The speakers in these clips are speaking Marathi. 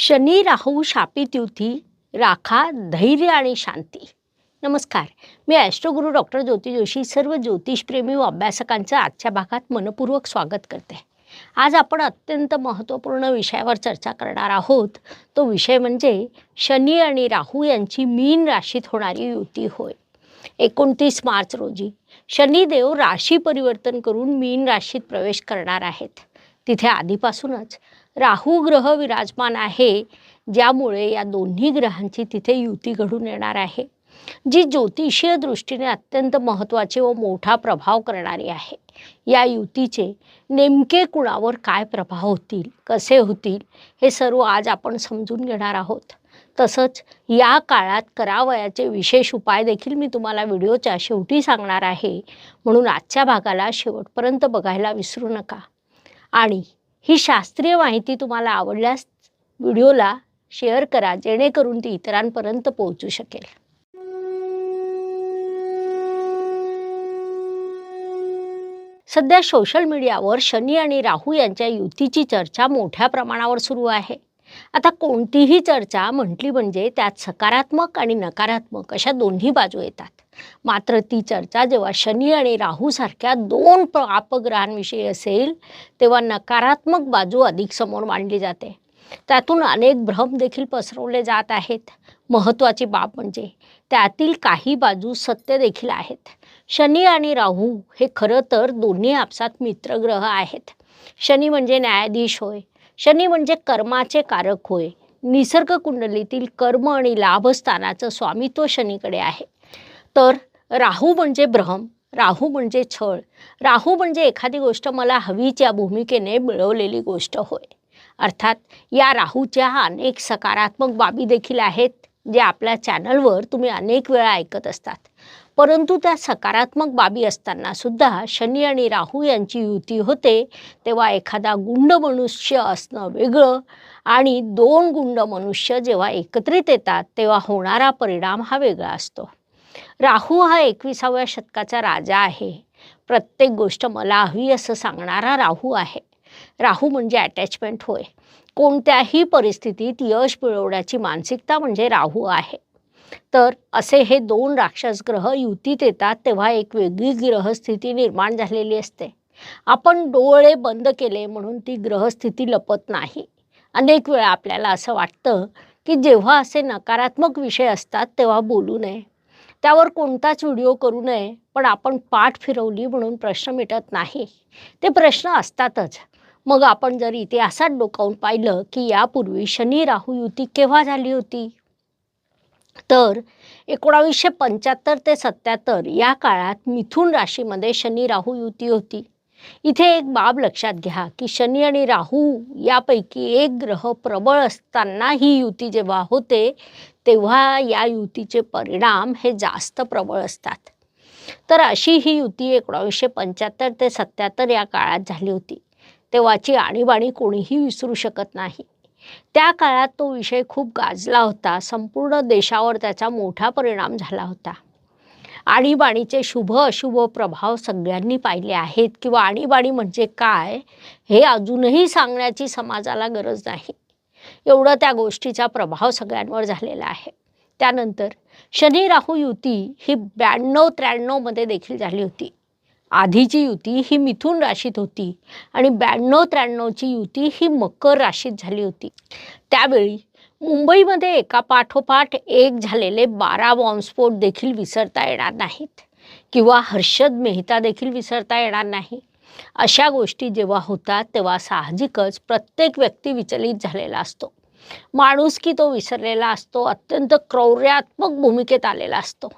शनी राहू शापित युती राखा धैर्य आणि शांती. नमस्कार. मी ॲस्ट्रोगुरू डॉक्टर ज्योती जोशी सर्व ज्योतिषप्रेमी व अभ्यासकांचं आजच्या भागात मनपूर्वक स्वागत करते. आज आपण अत्यंत महत्त्वपूर्ण विषयावर चर्चा करणार आहोत. तो विषय म्हणजे शनी आणि राहू यांची मीन राशीत होणारी युती होय. एकोणतीस मार्च रोजी शनिदेव राशी परिवर्तन करून मीन राशीत प्रवेश करणार आहेत. तिथे आधीपासूनच राहू ग्रह विराजमान आहे ज्यामुळे या दोन्ही ग्रहांची तिथे युती घडून येणार आहे जी ज्योतिषीय दृष्टीने अत्यंत महत्त्वाची व मोठा प्रभाव करणारी आहे. या युतीचे नेमके कुणावर काय प्रभाव होतील कसे होतील हे सर्व आज आपण समजून घेणार आहोत. तसंच या काळात करावयाचे विशेष उपाय देखील मी तुम्हाला व्हिडिओच्या शेवटी सांगणार आहे म्हणून आजच्या भागाला शेवटपर्यंत बघायला विसरू नका. आणि ही शास्त्रीय माहिती तुम्हाला आवडल्यास व्हिडिओला शेअर करा जेणेकरून ती इतरांपर्यंत पोहोचू शकेल. सध्या सोशल मीडियावर शनी आणि राहू यांच्या युतीची चर्चा मोठ्या प्रमाणावर सुरू आहे. आता कोणतीही चर्चा म्हटली म्हणजे त्यात सकारात्मक आणि नकारात्मक अशा दोन्ही बाजू येतात. मात्र ती चर्चा जेव्हा शनी आणि राहू सारख्या दोन आपग्रहांविषयी अपग्रहांविषयी असेल तेव्हा नकारात्मक बाजू अधिक समोर मांडली जाते. त्यातून अनेक भ्रम देखील पसरवले जात आहेत. महत्त्वाची बाब म्हणजे त्यातील काही बाजू सत्य देखील आहेत. शनी आणि राहू हे खरं तर दोन्ही आपसात मित्रग्रह आहेत. शनी म्हणजे न्यायाधीश होय. शनी म्हणजे कर्माचे कारक होय. निसर्ग कुंडलीतील कर्म आणि लाभस्थानाचं स्वामित्व शनीकडे आहे. तर राहू म्हणजे भ्रम राहू म्हणजे छळ राहू म्हणजे एखादी गोष्ट मला हवीच्या भूमिकेने मिळवलेली गोष्ट होय. अर्थात या राहूच्या अनेक सकारात्मक बाबी देखील आहेत जे आपल्या चॅनलवर तुम्ही अनेक वेळा ऐकत असतात. परंतु त्या सकारात्मक बाबी असताना सुद्धा शनी आणि राहू यांची युती होते तेव्हा एखादा गुंड मनुष्य असणं वेगळं आणि दोन गुंड मनुष्य जेव्हा एकत्रित येतात तेव्हा होणारा परिणाम हा वेगळा असतो. राहू हा एकविसाव्या शतकाचा राजा आहे. प्रत्येक गोष्ट मला हवी असं सांगणारा राहू आहे. राहू म्हणजे अटॅचमेंट होय. कोणत्याही परिस्थितीत यश मिळवण्याची मानसिकता म्हणजे राहू आहे. तर असे हे दोन राक्षस ग्रह युतीत येतात तेव्हा एक वेगळी ग्रहस्थिती निर्माण झालेली असते. आपण डोळे बंद केले म्हणून ती ग्रहस्थिती लपत नाही. अनेक वेळा आपल्याला असं वाटतं की जेव्हा असे नकारात्मक विषय असतात तेव्हा बोलू नये. त्यावर कोणताच व्हिडिओ करू नये पण आपण पाठ फिरवली म्हणून प्रश्न मिटत नाही. ते प्रश्न असतातच. मग आपण जर इतिहासात डोकावून पाहिलं की यापूर्वी शनी राहू युती केव्हा झाली होती? तर एकोणावीसशे पंच्याहत्तर ते सत्याहत्तर या काळात मिथुन राशीमध्ये शनी राहू युती होती. इथे एक बाब लक्षात घ्या की शनी आणि राहू यापैकी एक ग्रह प्रबळ असताना ही युती जेव्हा होते तेव्हा या युतीचे परिणाम हे जास्त प्रबळ असतात. तर अशी ही युती एकोणावीसशे पंच्याहत्तर ते सत्याहत्तर या काळात झाली होती. तेव्हाची आणीबाणी कोणीही विसरू शकत नाही. त्या काळात तो विषय खूप गाजला होता. संपूर्ण देशावर त्याचा मोठा परिणाम झाला होता. आणीबाणीचे शुभ अशुभ प्रभाव सगळ्यांनी पाहिले आहेत किंवा आणीबाणी म्हणजे काय हे अजूनही सांगण्याची समाजाला गरज नाही. एवढं त्या गोष्टीचा प्रभाव सगळ्यांवर झालेला आहे. त्यानंतर शनी राहू युती ही ब्याण्णव त्र्याण्णवमध्ये देखील झाली होती. आधीची युती ही मिथुन राशीत होती आणि ब्याण्णव त्र्याण्णवची युती ही मकर राशीत झाली होती. त्यावेळी मुंबईमध्ये एका पाठोपाठ एक झालेले बारा बॉम्बस्फोट देखील विसरता येणार नाहीत किंवा हर्षद मेहता देखील विसरता येणार नाही. अशा गोष्टी जेव्हा होतात तेव्हा साहजिकच प्रत्येक व्यक्ती विचलित झालेला असतो. माणूस की तो विसरलेला असतो अत्यंत क्रौर्यात्मक भूमिकेत आलेला असतो.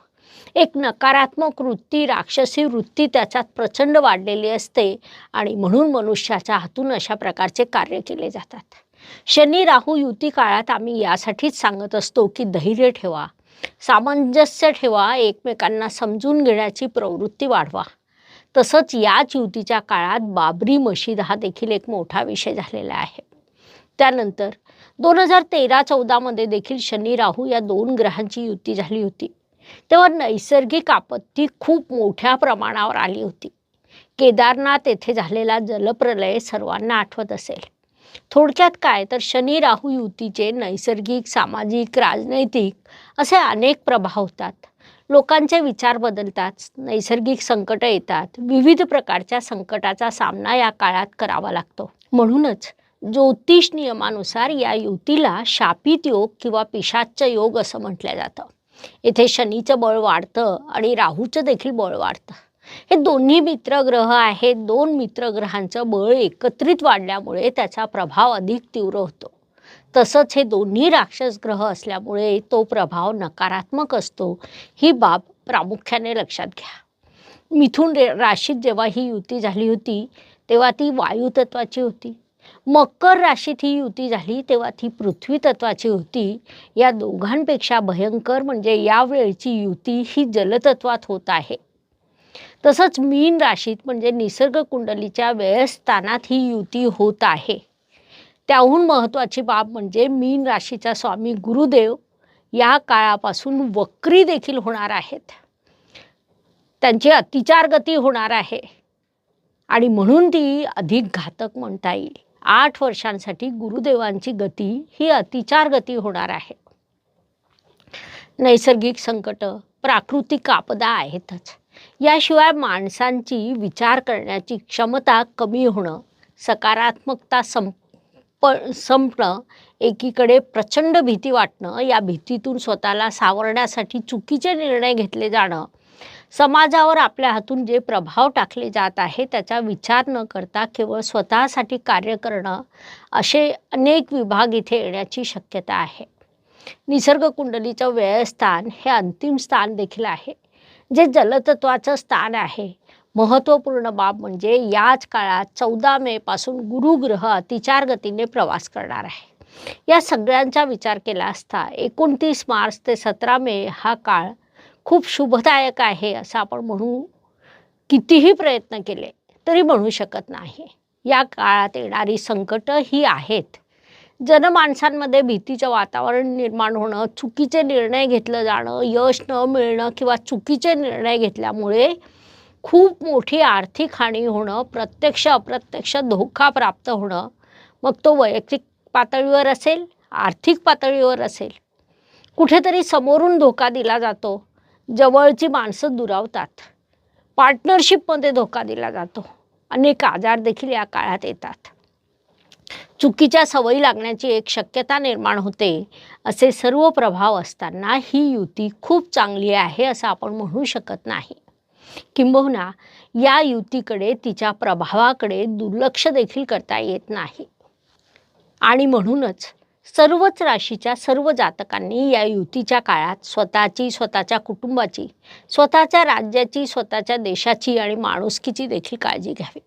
एक नकारात्मक वृत्ती राक्षसी वृत्ती त्याच्यात प्रचंड वाढलेली असते आणि म्हणून मनुष्याच्या हातून अशा प्रकारचे कार्य केले जातात. शनी राहू युती काळात आम्ही यासाठीच सांगत असतो की धैर्य ठेवा सामंजस्य ठेवा एकमेकांना समजून घेण्याची प्रवृत्ती वाढवा. तसंच याच युतीच्या काळात बाबरी मशीद हा देखील एक मोठा विषय झालेला आहे. त्यानंतर दोन हजार तेरा चौदामध्ये देखील शनी राहू या दोन ग्रहांची युती झाली होती. तेव्हा नैसर्गिक आपत्ती खूप मोठ्या प्रमाणावर आली होती. केदारनाथ येथे झालेला जलप्रलय सर्वांना आठवत असेल. थोडक्यात काय तर शनी राहू युतीचे नैसर्गिक सामाजिक राजनैतिक असे अनेक प्रभाव होतात. लोकांचे विचार बदलतात नैसर्गिक संकट येतात विविध प्रकारच्या संकटाचा सामना या काळात करावा लागतो. म्हणूनच ज्योतिष नियमानुसार या युतीला शापित योग किंवा पिशाच्च योग असं म्हटलं जातं. इथे शनीचं बळ वाढतं आणि राहूचं देखील बळ वाढतं. हे दोन्ही मित्रग्रह आहेत. दोन मित्रग्रहांचं बळ एकत्रित वाढल्यामुळे त्याचा प्रभाव अधिक तीव्र होतो. तसंच हे दोन्ही राक्षस ग्रह असल्यामुळे तो प्रभाव नकारात्मक असतो. ही बाब प्रामुख्याने लक्षात घ्या. मिथुन राशीत जेव्हा ही युती झाली होती तेव्हा ती वायुतत्वाची होती. मकर राशीत ही युती झाली तेव्हा ती पृथ्वी तत्वाची होती. या दोघांपेक्षा भयंकर म्हणजे यावेळची युती ही जलतत्वात होत आहे. तसंच मीन राशीत म्हणजे निसर्ग कुंडलीच्या व्ययस्थानात ही युती होत आहे. त्याहून महत्त्वाची बाब म्हणजे मीन राशीचा स्वामी गुरुदेव या काळापासून वक्री देखील होणार आहेत. त्यांची अतिचार गती होणार आहे. आणि म्हणून ती अधिक घातक म्हणता येईल. आठ वर्षांसाठी गुरुदेवांची गती ही अतिचार गती होणार आहे. नैसर्गिक संकट प्राकृतिक आपदा आहेतच. याशिवाय माणसांची विचार करण्याची क्षमता कमी होणं सकारात्मकता संप संपणं एकीकडे प्रचंड भीती वाटणं या भीतीतून स्वतःला सावरण्यासाठी चुकीचे निर्णय घेतले जाणं समाजावर आपल्या हातून जे प्रभाव टाकले जात आहे त्याचा विचार न करता केवळ स्वतःसाठी कार्य करणं असे अनेक विभाग इथे येण्याची शक्यता आहे. निसर्ग कुंडलीचं व्ययस्थान हे अंतिम स्थान देखील आहे जे जलतत्वाचं स्थान आहे. महत्त्वपूर्ण बाब म्हणजे याच काळात चौदा मेपासून गुरुग्रह अतिचार गतीने प्रवास करणार आहे. या सगळ्यांचा विचार केला असता एकोणतीस मार्च ते सतरा मे हा काळ खूप शुभदायक आहे असं आपण म्हणू कितीही प्रयत्न केले तरी म्हणू शकत नाही. या काळात येणारी संकटं ही आहेत. जनमानसांमध्ये भीतीचं वातावरण निर्माण होणं चुकीचे निर्णय घेतलं जाणं यश न मिळणं किंवा चुकीचे निर्णय घेतल्यामुळे खूप मोठी आर्थिक हानी होणं प्रत्यक्ष अप्रत्यक्ष धोका प्राप्त होणं मग तो वैयक्तिक पातळीवर असेल आर्थिक पातळीवर असेल. कुठेतरी समोरून धोका दिला जातो. जवळची माणसं दुरावतात. पार्टनरशिपमध्ये धोका दिला जातो. अनेक आजार देखील या काळात येतात. चुकीच्या सवयी लागण्याची एक शक्यता निर्माण होते असे सर्व प्रभाव असताना ही युती खूप चांगली आहे असं आपण म्हणू शकत नाही. किंबहुना या युतीकडे तिच्या प्रभावाकडे दुर्लक्ष देखील करता येत नाही. आणि म्हणूनच सर्वच राशीच्या सर्व जातकांनी या युतीच्या काळात स्वतःची स्वतःच्या कुटुंबाची स्वतःच्या राज्याची स्वतःच्या देशाची आणि माणुसकीची देखील काळजी घ्यावी.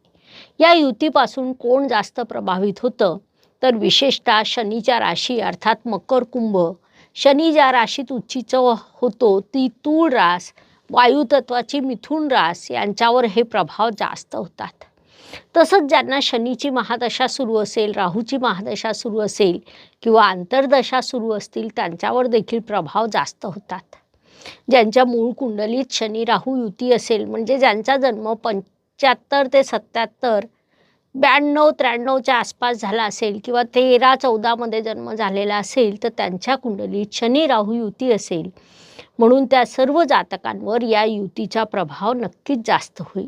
या युतीपासून कोण जास्त प्रभावित होतं? तर विशेषतः शनीच्या राशी अर्थात मकर कुंभ. शनी ज्या राशीत उच्चीच होतो ती तूळ रास वायुतत्वाची मिथुन रास यांच्यावर हे प्रभाव जास्त होतात. तसंच ज्यांना शनीची महादशा सुरू असेल राहूची महादशा सुरू असेल किंवा आंतरदशा सुरू असतील त्यांच्यावर देखील प्रभाव जास्त होतात. ज्यांच्या मूळ कुंडलीत शनी राहू युती असेल म्हणजे ज्यांचा जन्म पंच्याहत्तर ते सत्याहत्तर ब्याण्णव त्र्याण्णवच्या आसपास झाला असेल किंवा तेरा चौदामध्ये जन्म झालेला असेल तर त्यांच्या कुंडलीत शनी राहू युती असेल. म्हणून त्या सर्व जातकांवर या युतीचा प्रभाव नक्कीच जास्त होईल.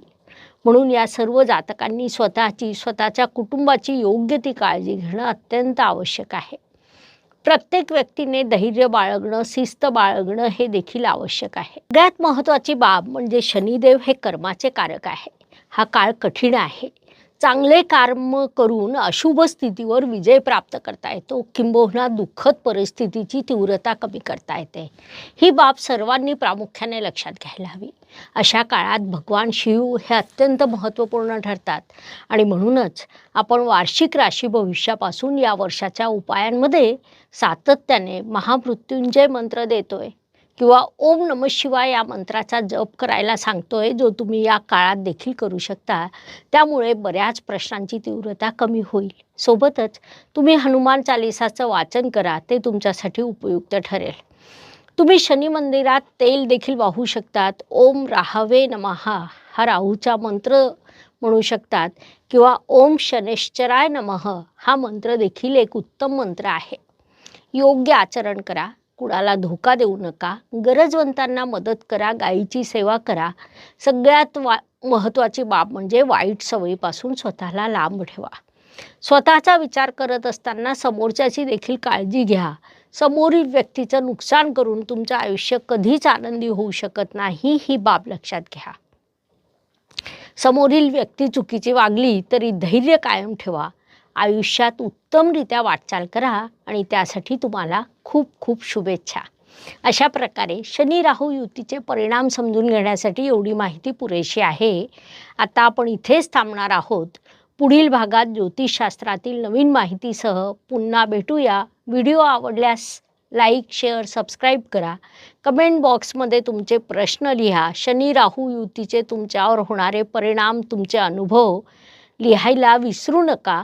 म्हणून या सर्व जातकांनी स्वतःची स्वतःच्या कुटुंबाची योग्य ती काळजी घेणं अत्यंत आवश्यक आहे. प्रत्येक व्यक्तीने धैर्य बाळगणं शिस्त बाळगणं हे देखील आवश्यक आहे. सगळ्यात महत्त्वाची बाब म्हणजे शनिदेव हे कर्माचे कारक आहे. हा काळ कठीण आहे. चांगले कर्म करून अशुभ स्थितीवर विजय प्राप्त करता येतो. किंबहुना दुःखद परिस्थितीची तीव्रता कमी करता येते. ही बाब सर्वांनी प्रामुख्याने लक्षात घ्यायला हवी. अशा काळात भगवान शिव हे अत्यंत महत्त्वपूर्ण ठरतात. आणि म्हणूनच आपण वार्षिक राशी भविष्यापासून या वर्षाच्या उपायांमध्ये सातत्याने महामृत्युंजय मंत्र देतोय. किंवा ओम नम शिवाय या मंत्राचा जप करायला सांगतोय जो तुम्ही या काळात देखील करू शकता. त्यामुळे बऱ्याच प्रश्नांची तीव्रता कमी होईल. सोबतच तुम्ही हनुमान चालिसाचं वाचन करा ते तुमच्यासाठी उपयुक्त ठरेल. तुम्ही शनी मंदिरात तेल देखील वाहू शकतात. ओम राहावे नमहा हा राहूचा मंत्र म्हणू शकतात किंवा ओम शनेश्चराय नमः हा मंत्र देखील एक उत्तम मंत्र आहे. योग्य आचरण करा. कुणाला धोका देऊ नका. गरजवंतांना मदत करा गायीची सेवा करा. सगळ्यात वा महत्त्वाची बाब म्हणजे वाईट सवयीपासून स्वतःला लांब ठेवा. स्वतःचा विचार करत असताना समोरच्याची देखील काळजी घ्या. समोरील व्यक्तीचं नुकसान करून तुमचं आयुष्य कधीच आनंदी होऊ शकत नाही ही बाब लक्षात घ्या. समोरील व्यक्ती चुकीची वागली तरी धैर्य कायम ठेवा. आयुष्यात उत्तमरित्या वाटचाल करा आणि त्यासाठी तुम्हाला खूप खूप शुभेच्छा. अशा प्रकारे शनी राहू युतीचे परिणाम समजून घेण्यासाठी एवढी माहिती पुरेशी आहे. आता आपण इथेच थांबणार आहोत. पुढील भागात ज्योतिषशास्त्रातील नवीन माहितीसह पुन्हा भेटूया. व्हिडिओ आवडल्यास लाईक शेअर सबस्क्राईब करा. कमेंट बॉक्समध्ये तुमचे प्रश्न लिहा. शनी राहू युतीचे तुमच्यावर होणारे परिणाम तुमचे अनुभव लिहायला विसरू नका.